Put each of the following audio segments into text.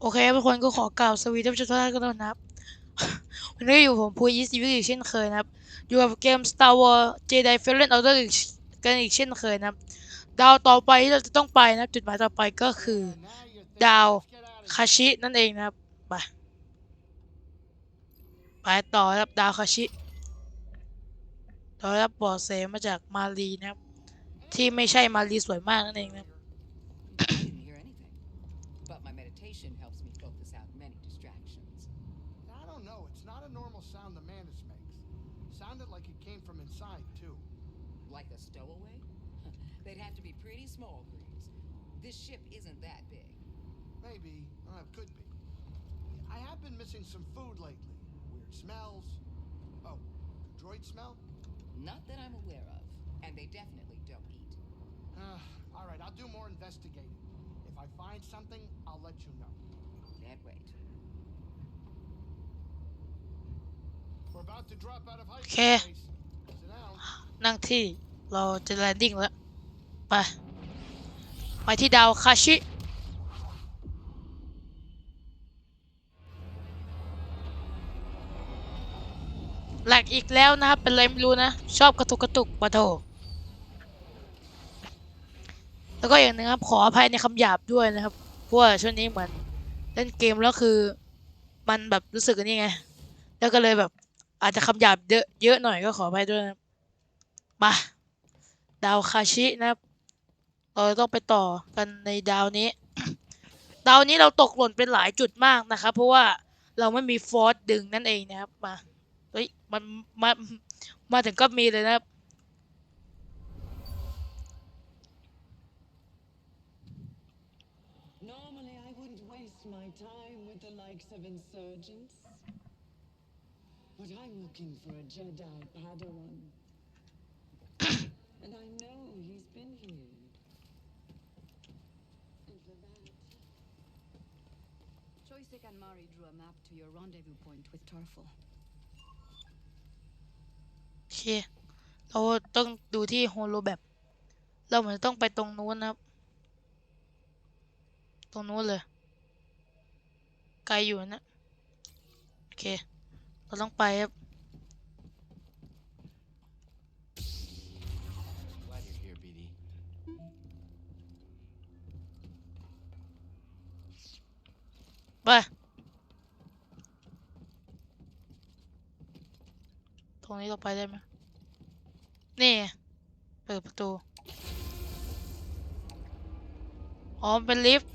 โอเคทุกคนก็ขอกล่าวสวีท่านผู้ชมทุกท่านกันด้วยนะครับ วันนี้อยู่ผมพูยีซีวิอีกเช่นเคยนะครับ อยู่กับเกม Star Wars Jedi Fallen Order กันอีกเช่นเคยนะครับ ดาวต่อไปที่เราจะต้องไปนะครับ จุดหมายต่อไปก็คือ ดาวคาชินั่นเองนะครับ ไป ไปต่อครับดาวคาชิเราได้รับบอเสมาจากมารีนะครับ ที่ไม่ใช่มารีสวยมากนั่นเองนะครับ I have been missing some food lately. Weird smells. Oh, droid smell? Not that I'm aware of. And they definitely don't eat. Uh, all right, I'll do more investigating. If I find something, I'll let you know. Can't wait. We're about to drop out of hyperspace. Okay. Sit down. นั่งที่เราจะแลนดิ้งแล้ว ไป ไปที่ดาวคาชิ แหลกอีกแล้วนะครับ เป็นไรไม่รู้นะ ชอบกระตุกกระตุกปะโถแล้วก็อย่างหนึงครับ ขออภัยในคำหยาบด้วยนะครับ เพราะว่าช่วงนี้เหมือนเล่นเกมแล้วคือ มันแบบรู้สึกอันนี้ไง แล้วก็เลยแบบ อาจจะคำหยาบเยอะเยอะหน่อยก็ขออภัยด้วยนะครับมา ดาวคาชินะครับ เราต้องไปต่อกันในดาวนี้ ดาวนี้เราตกหล่นเป็นหลายจุดมากนะครับ เพราะว่าเราไม่มีฟอร์สดึงนั่นเองนะครับมา เฮ้ยมันมามาถึงก็มีเลยนะครับ Normally, I wouldn't waste my time with the likes of insurgents. But I'm looking for a Jedi Padawan. and I know he's been here. And for that, Choisek and Mari drew a map to your rendezvous point with Tarful. โอเคเราต้องดูที่โฮโลแบบ เราเหมือนต้องไปตรงนู้นนะครับ ตรงนู้นเลย ไกลอยู่นะ โอเค เราต้องไปครับไปตรงนี้เราไปได้ไหม นี่ เปิดประตู อ๋อเป็นลิฟต์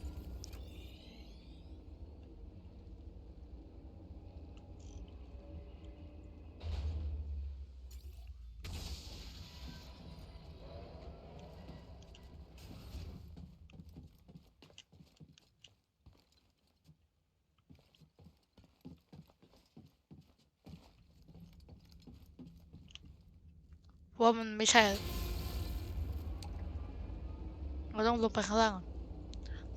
ว่ามันไม่ใช่ เราต้องลงไปข้างล่าง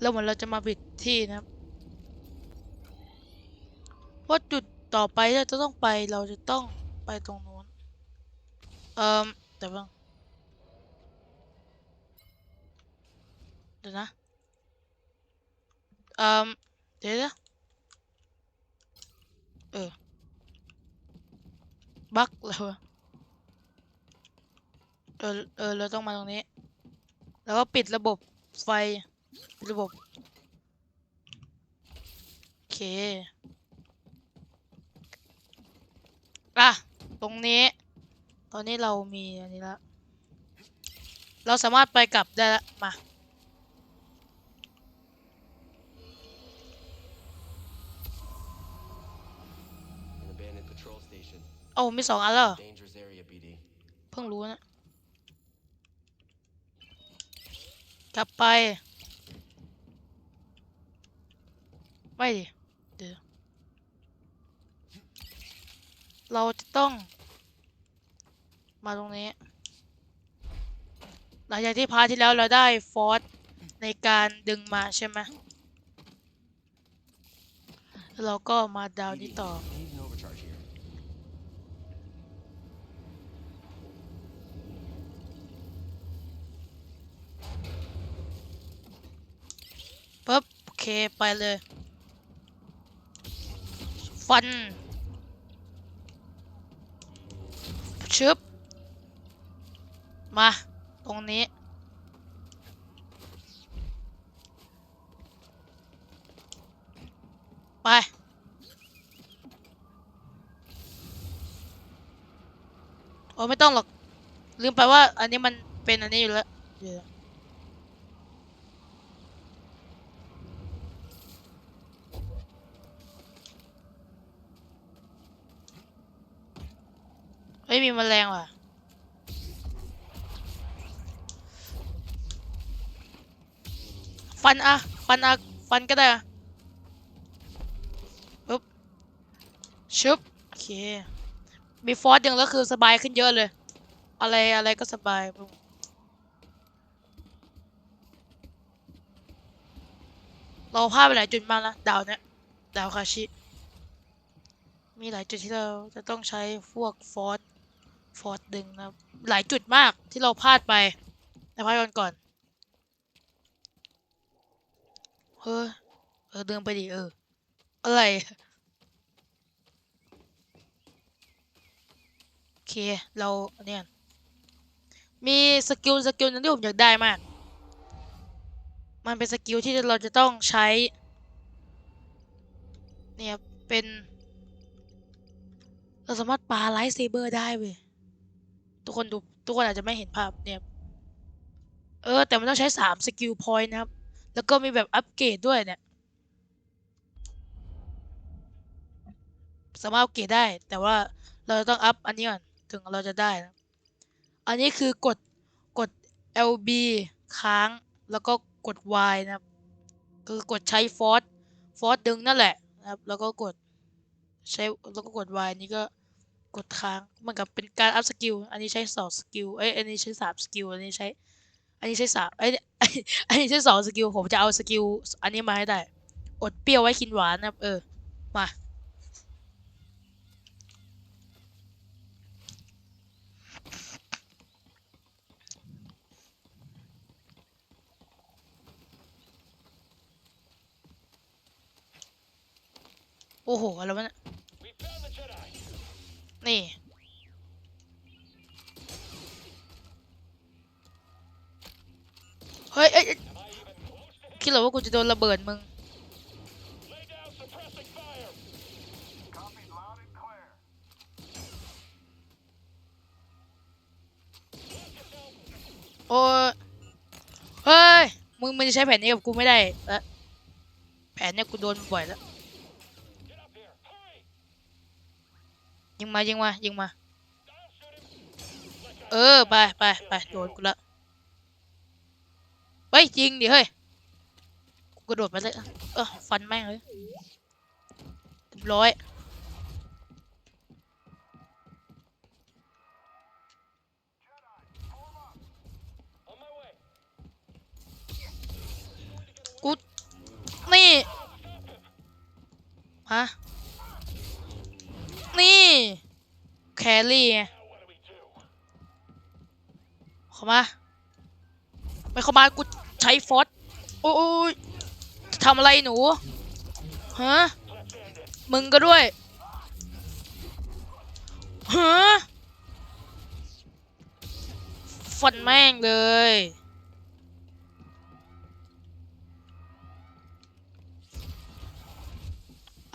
แล้วเหมือนเราจะมาผิดที่นะครับเพราะจุดต่อไปเราจะต้องไปเราจะต้องไปตรงนู้น เอ่อเดี๋ยวบ้างเดี๋ยวนะ เอ่อเดี๋ยวนะเออ บั๊กแล้วะ เออเออเราต้องมาตรงนี้ แล้วก็ปิดระบบไฟปิดระบบ โอเคอะตรงนี้ ตอนนี้เรามีอันนี้แล้วเราสามารถไปกลับได้ละมา An abandoned patrol station. โอ้ามีสองอันแล้วเหรอ Dangerous area, BD. เพิ่งรู้นะ กลับไปไม่ดิเดี๋ยวเราจะต้อง มาตรงนี้ หลังจากที่พาที่แล้วเราได้ฟอร์สในการดึงมาใช่ไหมแล้วเราก็มาดาวนี้ต่อ need an overcharge here. ปึ๊บ โอ เคไปเลย ฟันชึบ มา ตรงนี้ ไป โอ้ไม่ต้องหรอก ลืมไปว่าอันนี้มันเป็นอันนี้อยู่แล้วเดี๋ยวเฮ้ยมีแมลงว่ะฟันอะฟันอะฟันก็ได้อะปึ๊บชึบโอเคมีฟอสยังแล้วคือสบายขึ้นเยอะเลย อะไรอะไรก็สบายปุ๊บเราพลาดไปหลายจุดมากนะดาวเนี้ยดาวคาชิ มีหลายจุดที่เราจะต้องใช้พวกฟอส ฟอสดึงนะครับหลายจุดมากที่เราพลาดไปในพาร์ทก่อนๆเฮ้ยเออดึงไปดิเออ อะไรโอเคเราเนี่ยมีสกิลสกิลหนึงที่ผมอยากได้มาก มันเป็นสกิลที่เราจะต้องใช้ เนี่ยเป็น เราสามารถปาไลท์เซเบอร์ได้เว้ย ทุกคนดูทุกคนอาจจะไม่เห็นภาพเนี่ยเออ แต่มันต้องใช้สามสกิลพอยต์นะครับ แล้วก็มีแบบอัปเกรดด้วยเนี่ย สามารถอัปเกรดได้ แต่ว่าเราจะต้องอัพอันนี้ก่อน ถึงเราจะได้นะ อันนี้คือกดกด LB ค้างแล้วก็กด Y นะครับ คือกดใช้ฟอสฟอสดึงนั่นแหละนะครับ แล้วก็กดใช้แล้วก็กด Y นี่ก็ กดค้างมันกับเป็นการอัพสกิลอันนี้ใช้สองสกิลเอ้ยอันนี้ใช้สามสกิลอันนี้ใช้ อันนี้ใช้สามเอ้ยอันนี้ใช้สองสกิลผมจะเอาสกิลอันนี้มาให้ได้ อดเปรี้ยวไว้กินหวานนะครับ เออมาโอ้โห อะไรวะเนี่ย นี่ เฮ้ยเอ้ยคิดเหรอว่ากูจะโดนระเบิดมึง โอ้เฮ้ย มึงมึงจะใช้แผนนี้กับกูไม่ได้ล้วแผนเนี้ยกูโดนบ่อยแล้ว ยิงมายิงมายิงมา เออไปไปไปโดนกูละเฮ้ยยิงดิเฮ้ยกูกระโดดไปเลยเออฟันแม่งเลยร้อยกูนี่ฮะ นี่ แครี่ไงเข้ามา ไม่เข้ามากูใช้ฟอสโอ้ยทำอะไรหนูฮะมึงก็ด้วยฮะฟันแม่งเลย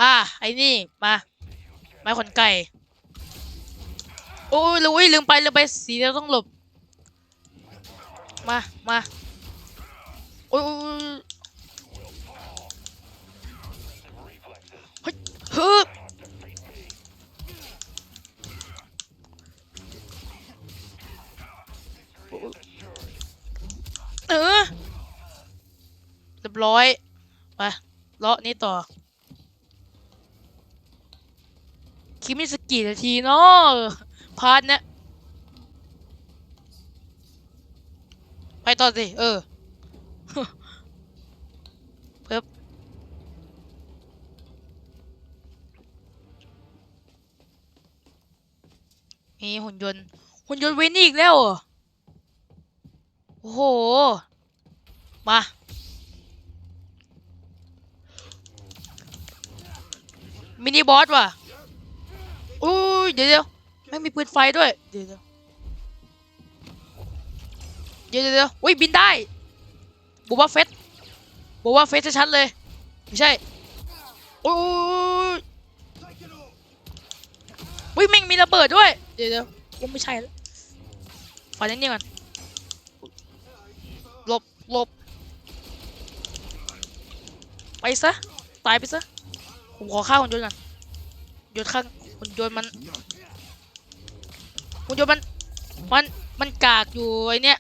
อะไอ้นี่ มา ม้ขนไก่ โอ้ยลืมอุ๊ยลืมไปลืมไปสีเราต้องหลบ มา มาโอ้ยเฮ้ยฮึบเออเรียบร้อย ไปเลาะนี้ต่อ คิดไม่สักกี่นาทีเนาะพาร์ทเนี้ยไปต่อสิ เออเพิ่บมีหุ่นยนต์ หุ่นยนต์เวนนี่อีกแล้วโอ้โห มามินิบอสว่ะ อุ้ยเดี๋ยวเดี๋ยวไม่งมีปืนไฟด้วย เดี๋ยวเดี๋ยวเดี๋ยวเดี๋ยวเดี๋ยวอุ้ยบินได้บูบาเฟสบูบาเฟสชัดๆเลย ไม่ใช่อุ้ยอุ้ยแม่งมีระเบิดด้วย เดี๋ยวเดี๋ยวกูไม่ใช่แล้วฝันนิ่งๆก่อนหลบหลบไปซะ ตายไปซะ ผมขอฆ่าหุ่นยนต์ก่อนหุ่นยนต์ข้าง หุ่นยนต์มันหุ่นยนต์มันมันมันกากอยู่ไอเนี้ย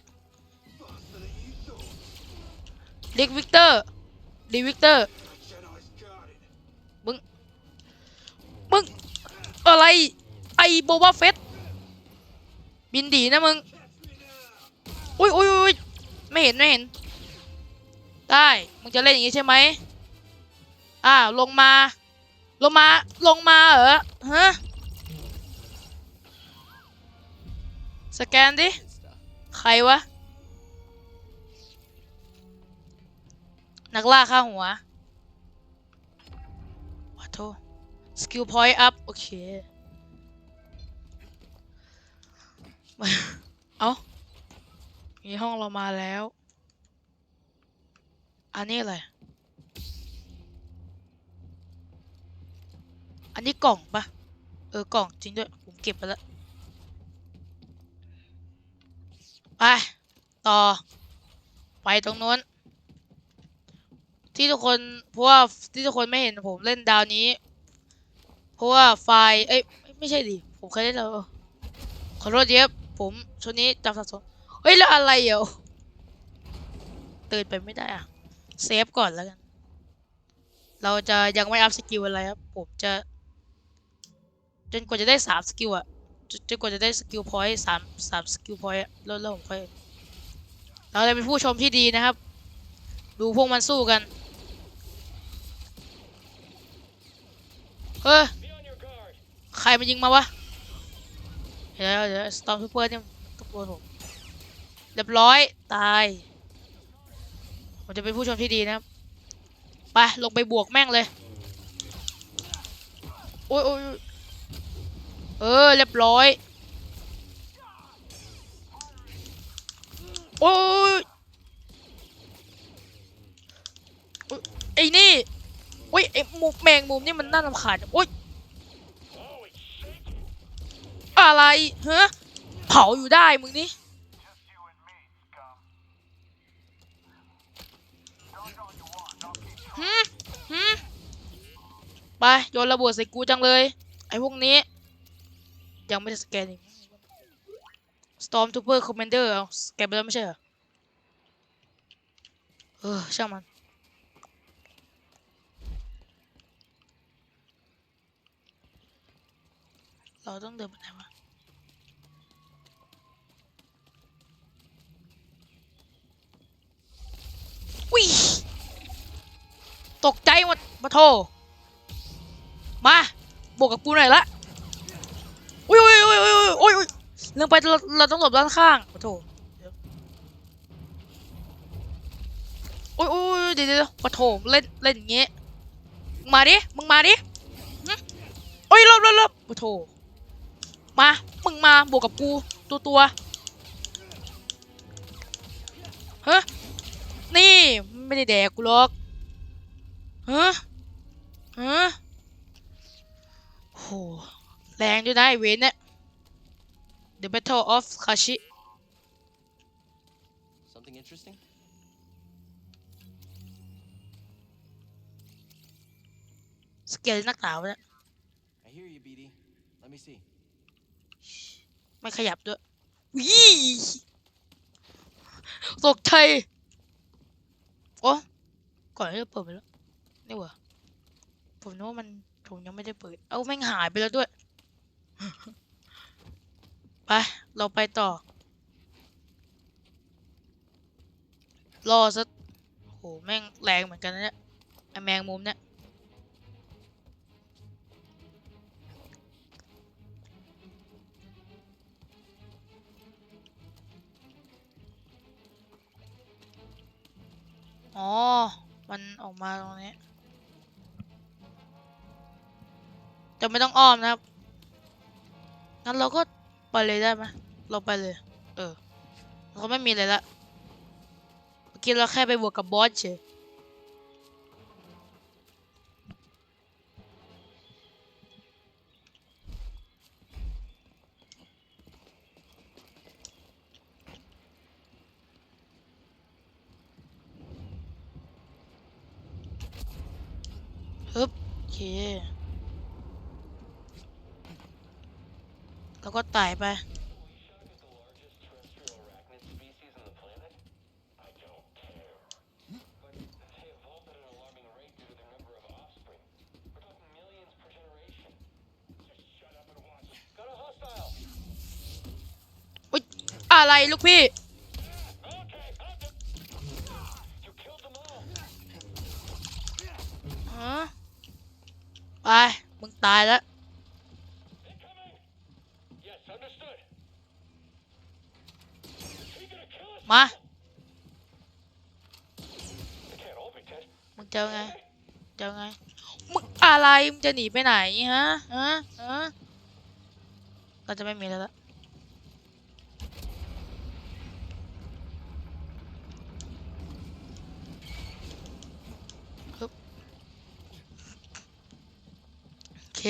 เด็กวิกเตอร์ดีวิกเตอร์มึงมึงอะไรไอโบบาเฟสบินดีนะมึงอุ้ยอุ้ยอุ้ยไม่เห็นไม่เห็น ได้ มึงจะเล่นอย่างงี้ใช่ไหมอ่าลงมา ลงมา ลงมาเหรอ ฮะ สแกนดิ ใครวะ นักล่าข้าหัววัโทสกิลพอยต์อัพ โอเค เอามีห้องเรามาแล้ว อันนี้อะไร อันนี้กล่องปะเออกล่องจริงด้วย ผมเก็บไปแล้ว ไป ต่อ ไปตรงนู้น ที่ทุกคน เพราะว่าที่ทุกคนไม่เห็นผมเล่นดาวนี้ เพราะว่าไฟล์เอ้ย ไม่ใช่ดิ ผมเคยเล่นแล้ว ขอโทษเยอะผมช่วงนี้จำสับสนเฮ้ย แล้วอะไรอะตื่นไปไม่ได้อะเซฟก่อนแล้วกัน เราจะยังไม่อัพสกิลอะไรครับ ผมจะ จนกว่าจะได้สามสกิลอะจนจนกว่าจะได้สกิลพอยต์สามสามสกิลพอยต์อะแล้วแล้วผมค่อยเราจะเป็นผู้ชมที่ดีนะครับ ดูพวกมันสู้กันเฮ้ยใครมันยิงมาวะเดี๋ยวเดี๋ยวสตอมซูเปอร์เนี่ยตะโกนผมเรียบร้อยตายผมจะเป็นผู้ชมที่ดีนะครับไปลงไปบวกแม่งเลยโอ้ยโอ้ยโอ้ย เออ เรียบร้อย โอ้ยไอ้นี่โอ้ยไอ้มุมแมงมุมนี่มันน่ารำคาญโอ้ยอะไรฮะเผาอยู่ได้มึงนี่ไปโยนระเบิดใส่กูจังเลย ไอ้พวกนี้ ยังไม่ได้สแกนอีก Storm Trooper Commander เอาสแกนไปแล้วไม่ใช่เหรอ เออ ช่างมัน เราต้องเดินไปไหนวะวิตกใจหมดมาโท มา บวกกับกูหน่อยละ เรื่องไปเราเราต้องหลบด้านข้างขอโทษเดี๋ยวอุ้ยอุ้ยเดี๋ยวเดี๋ยวขอโทษเล่นเล่นอย่างเงี้ยมึงมาดิ มึงมาดิโอ้ยหลบหลบหลบขอโทษมา มึงมาบวกกับกูตัวตัวฮะนี่ไม่ได้แดกกูหรอกฮะฮะโหแรงด้วยนะไอเวนเนี่ย The Battle of Kashi Something interesting? สเกลนักหนาวเนี่ย I hear you, BD. Let me see. ไม่ขยับด้วยวิตกใจโอ้ก่อนที่จะเปิดไปแล้ว นี่หว่าผมนึกว่ามันผมยังไม่ได้เปิด เอ้าแม่งหายไปแล้วด้วย ไป เราไปต่อ รอสักโห แม่งแรงเหมือนกันนะเนี่ยไอแมงมุมเนี่ยอ๋อ มันออกมาตรงนี้ จะไม่ต้องอ้อมนะครับ งั้นเราก็ ไปเลยได้ไหมเราไปเลย เออเราไม่มีอะไรละเมื่อกี้เราแค่ไปบวกกับบอสเฉย ฮึบโอเค แล้วก็ไต่ไป อุ๊ย อะไรลูกพี่ฮะไป มึงตายแล้ว มา มึง จะเอาไง เจะเอาไง มึงอะไร มึงจะหนีไปไหนฮะ ฮะ ฮะ ก็จะไม่มีแล้วละฮึบโอเค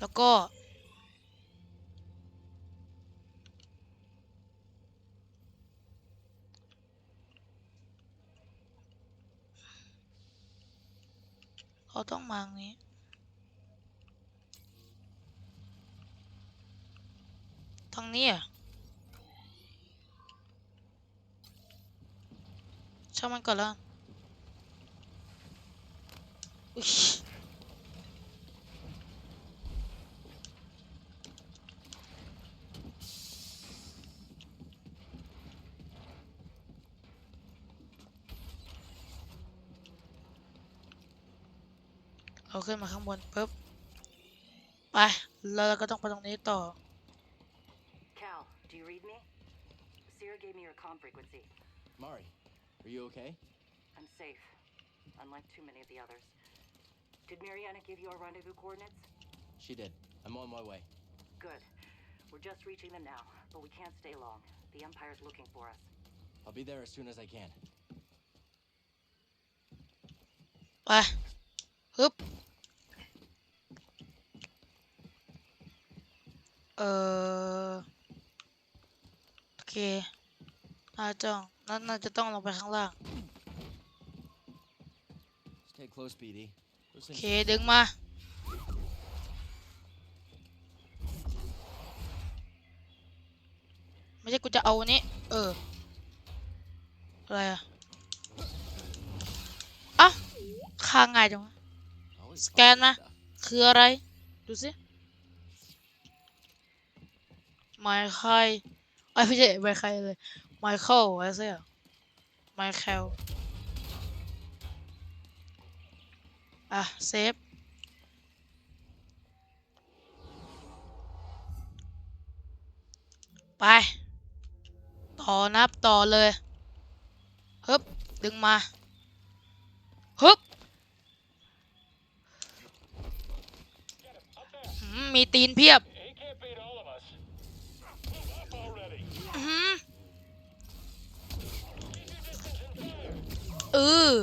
แล้วก็ เขาต้องมาทางนี้ ทางนี้อะช่างมันก่อนละอุ้ย ขึ้นมาข้างบนปุ๊บ ไป แล้วเราก็ต้องไปตรงนี้ต่อ Cal, do you read me? Sierra gave me your comm frequency. Mari, are you okay? I'm safe, unlike too many of the others. Did Mariana give you our rendezvous coordinates? She did. I'm on my way. Good. We're just reaching them now, but we can't stay long. The Empire's looking for us. I'll be there as soon as I can. ไปฮึบ เออโอเคน่าจะน่าน่าจะต้องลงไปข้างล่าง Stay close, BD. โอ Listen. เค ดึงมา ไม่ใช่กูจะเอาอันนี้ เออ อะไรอะเอ้าค้างง่ายจังวะ Always Scan finding นะ stuff. คืออะไร ดูสิ ไมค์ไคลไอ้ไม่ใช่ไมค์ไคลเลยไมเคิลอะไรสักอย่างไมเคิลอะเซฟไป ต่อนับต่อเลยฮึบดึงมาฮึบมีตีนเพียบ อืออเออ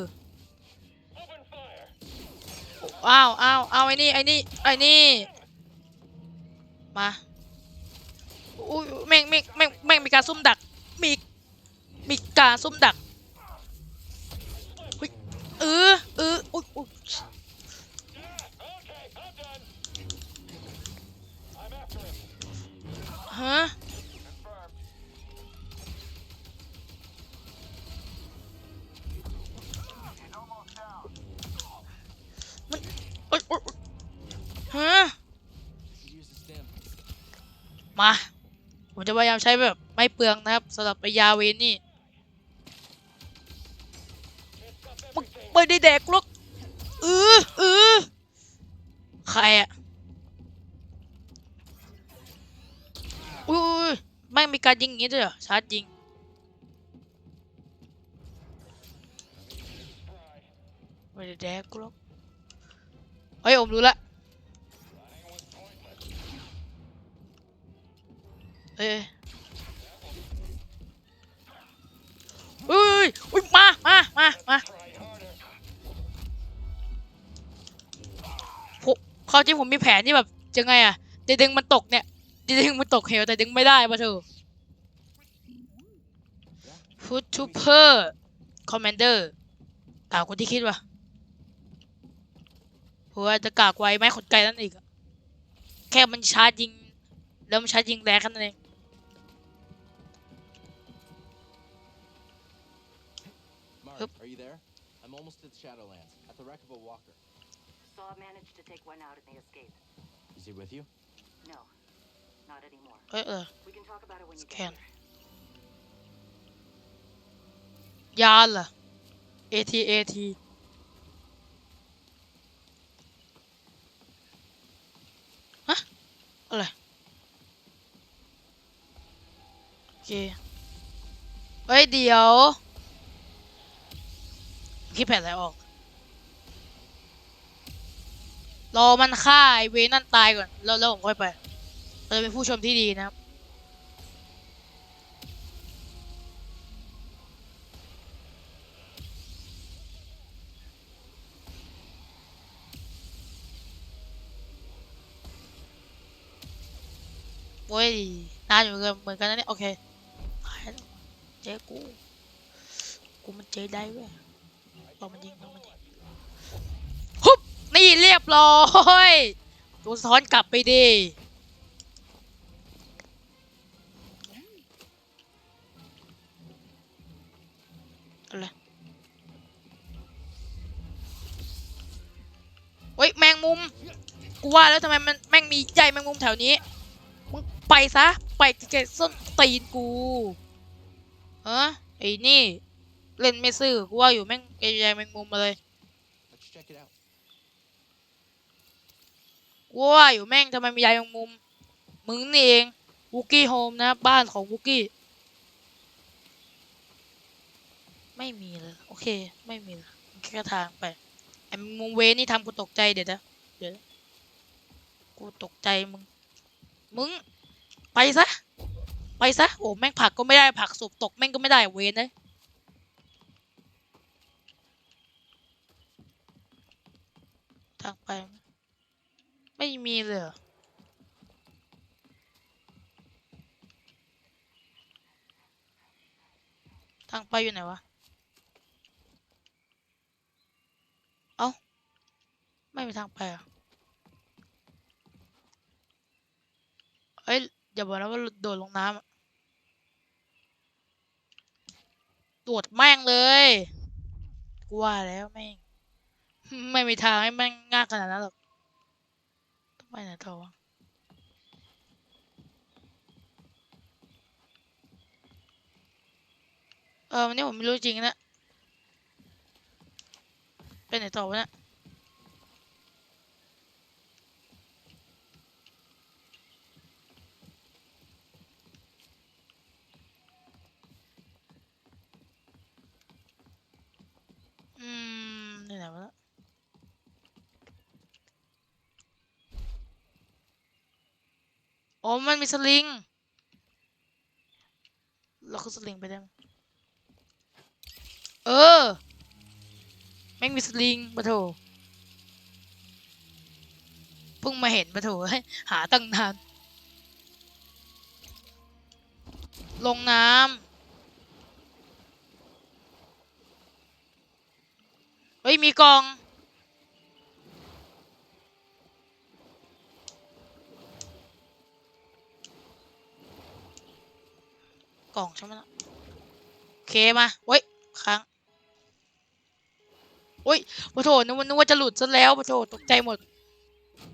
อ้าวอ้าวอ้าวไอ้นี่ไอ้นี่ไอ้นี่ มาอุ้ยแม่งแม่งแม่งแม่งมีการซุ่มดัก มี มีการซุ่มดักเออเอออุ้ยอุ้ยฮะ มา ผมจะพยายามใช้แบบไม่เปลืองนะครับสำหรับไอยาเวนนี่ไม่ได้แดกลกเออเออใครอะอุ้ยไม่มีการยิงอย่างนี้ด้วยเหชาร์จยิงไม่ได้แดกลกเฮ้ยผมรู้ละ เอ้ยเฮ้ยอุ้ยมามามามาผมควาจริงผมมีแผนที่แบบจะไงอะจะดึงมันตกเนี่ยจะดึงมันตกเหวแต่ดึงไม่ได้ปะเถอะ Put to per commander กล่ากคนที่คิดว่ะเพราะว่าจะกากไว้ไหมคนไกลนั่นอีก แค่มันชาร์จยิง แล้วมันชาร์จยิงแรงแค่นั้นเอง Mark, Yep. are you there? I'm almost at the Shadowlands, at the wreck of a walker. Saw managed to take one out in the escape. Is he with you? No, not anymore. เอ้ยเออ We can talk about it when you Scan. get here. ยานเหรอ AT AT ฮะอะไรโอเคเฮ้ยเดี๋ยว คิดแผนอะไรออก รอมันฆ่าไอเวนั่นตายก่อน แล้วแล้วผมค่อยไปเราจะเป็นผู้ชมที่ดีนะครับ โว้ยนานอยู่เหมือนกันเหมือนกันนะเนี่ย โอเคหายแล้วเจ๊กู กูมันเจ๊ได้เว้ย ลองมันยิงลองมันยิงฮุบนี่เรียบร้อยตัวสะท้อนกลับไปดิอะไรเฮ้ยแมงมุม กูว่าแล้วทำไมมันแม่งมีใยแมงมุมแถวนี้ มึงไปซะ ไปไกลๆส้นตีนกูเฮะไอ้นี่ เล่นไม่ซื่อกูว่าอยู่แม่งไอ้ใยแมงมุมมาเลย Let's check it out. กูว่าอยู่แม่งทำไมมีใยแมงมุม มึงนี่เองวูกี้โฮมนะบ้านของวูกี้ ไม่มีเลยโอเค ไม่มีเลยแค่ทางไปไอ้แมงมุมเวนี่ทำกูตกใจเดี๋ยวนะเดี๋ยวนะกูตกใจมึง มึง ไปซะ ไปซะ โอ้แม่งผลักก็ไม่ได้ผลักศพตกแม่งก็ไม่ได้เวนเลย ทางไป ไม่มีเลยทางไปอยู่ไหนวะ เอ้า ไม่มีทางไปอะเอ้ยอย่าบอกนะว่าโดดลงน้ำอะโดดแม่งเลยกูว่าแล้วแม่ง ไม่มีทางให้แม่งง่ายขนาดนั้นหรอกต้องไปไหนต่อวะเออวันนี้ผมไม่รู้จริงนะไปไหนต่อวะเนี่ยอืมไปไหนวะเนี่ย อ๋อมันมีสลิง เราคือสลิงไปได้ไหมเออ แม่งมีสลิงปะโถเพิ่งมาเห็นปะโถเฮ้หาตั้งนาน ลงน้ำเฮ้ย มีกอง กล่องใช่ไหมล่ะโอเคมาเว้ยค้างโอ้ยปะโถนึกว่านึกว่าจะหลุดซะแล้วปะโถตกใจหมด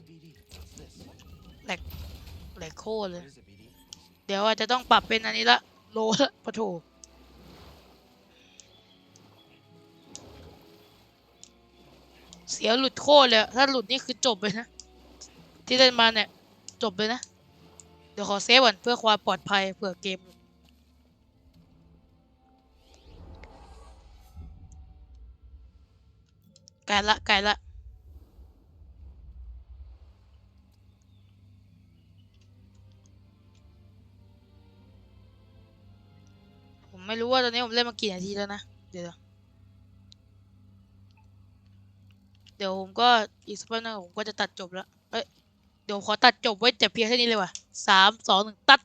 BD, what's this? แหลกโคตรเลย เดี๋ยวอาจจะต้องปรับเป็นอันนี้ละโลละปะโถเสียหลุดโคตรเลย ถ้าหลุดนี่คือจบเลยนะ ที่เล่นมาเนี่ย จบเลยนะ เดี๋ยวขอเซฟก่อนเพื่อความปลอดภัยเผื่อเกม ไกลละไกลละผมไม่รู้ว่าตอนนี้ผมเล่นมากี่นาทีแล้วนะ เดี๋ยวเดี๋ยวผมก็อีกสักพักนึงผมก็จะตัดจบแล้วเอ้ยเดี๋ยวขอตัดจบไว้แต่เพียงเท่านี้เลยว่ะสามสองหนึ่งตัด